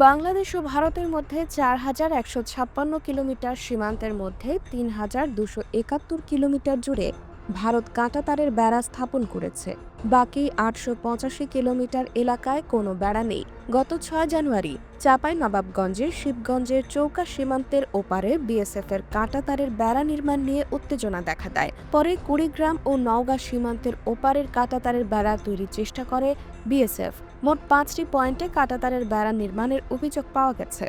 বাংলাদেশ ও ভারতের মধ্যে চার হাজার একশো ছাপ্পান্ন কিলোমিটার সীমান্তের মধ্যে তিন হাজার দুশো একাত্তর কিলোমিটার জুড়ে ভারত কাঁটাতারের বেড়া স্থাপন করেছে। বাকি আটশো পঁচাশি কিলোমিটার এলাকায় কোনো বেড়া নেই। গত ছয় জানুয়ারি চাপাই নবাবগঞ্জের শিবগঞ্জের চৌকা সীমান্তের ওপারে বিএসএফ এর কাঁটাতারের বেড়া নির্মাণ নিয়ে উত্তেজনা দেখা দেয়। পরে কুড়িগ্রাম ও নওগাঁ সীমান্তের ওপারের কাঁটাতারের বেড়া তৈরির চেষ্টা করে বিএসএফ। মোট পাঁচটি পয়েন্টে কাঁটাতারের বেড়া নির্মাণের অভিযোগ পাওয়া গেছে।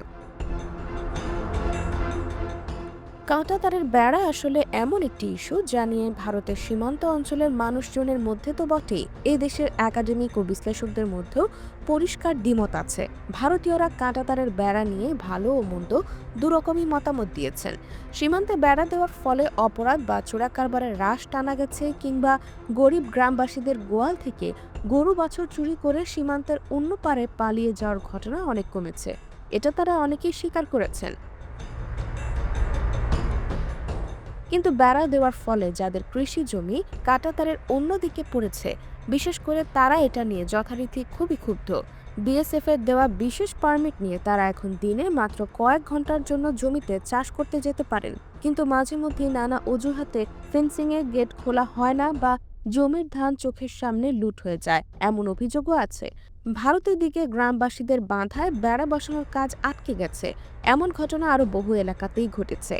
কাঁটাতারের বেড়া আসলে এমন একটি ইস্যু যা নিয়ে ভারতের সীমান্ত অঞ্চলের মানুষজনের মধ্যে তো বটেই। এ দেশের একাডেমিক ও বিশ্লেষকদের মধ্যেও পরিষ্কার দ্বিমত আছে। ভারতীয়রা কাঁটাতারের বেড়া নিয়ে ভালো ও মন্দ দুরকমই মতামত দিয়েছেন। সীমান্তে বেড়া দেওয়ার ফলে অপরাধ বা চোরা কারবারের হ্রাস টানা গেছে কিংবা গরিব গ্রামবাসীদের গোয়াল থেকে গরু বছর চুরি করে সীমান্তের অন্য পারে পালিয়ে যাওয়ার ঘটনা অনেক কমেছে। এটা তারা অনেকেই স্বীকার করেছেন। কিন্তু বেড়া দেওয়ার ফলে যাদের কৃষি জমি কাটাতারের অন্যদিকে পড়েছে, বিশেষ করে তারা এটা নিয়ে যথারীতি খুবই ক্ষুব্ধ। বিএসএফ এর দেওয়া বিশেষ পারমিট নিয়ে তারা এখন দিনে মাত্র কয়েক ঘণ্টার জন্য জমিতে চাষ করতে যেতে পারেন। কিন্তু মাঝে মধ্যে নানা অজুহাতে ফেন্সিং এর গেট খোলা হয় না বা জমির ধান চোখের সামনে লুট হয়ে যায়, এমন অভিযোগও আছে। ভারতের দিকে গ্রামবাসীদের বাঁধায় বেড়া বসানোর কাজ আটকে গেছে, এমন ঘটনা আরও বহু এলাকাতেই ঘটেছে।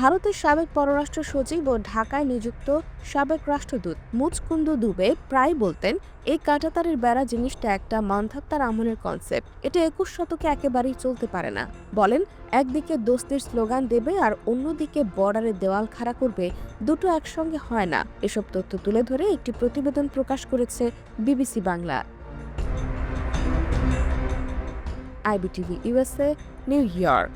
ভারতের সাবেক পররাষ্ট্র সচিব ও ঢাকায় নিযুক্ত সাবেক রাষ্ট্রদূত মুচকুন্দ দুবে প্রায় বলতেন, এই কাঁটাতারের বেড়া জিনিসটা একটা মান্ধাত্তার আমলের কনসেপ্ট এটা একুশ শতকে একেবারেই চলতে পারে না। বলেন, একদিকে দোস্তির স্লোগান দেবে আর অন্যদিকে বর্ডারে দেওয়াল খাড়া করবে, দুটো একসঙ্গে হয় না। এসব তথ্য তুলে ধরে একটি প্রতিবেদন প্রকাশ করেছে BBC Bangla. IBTV USA new york.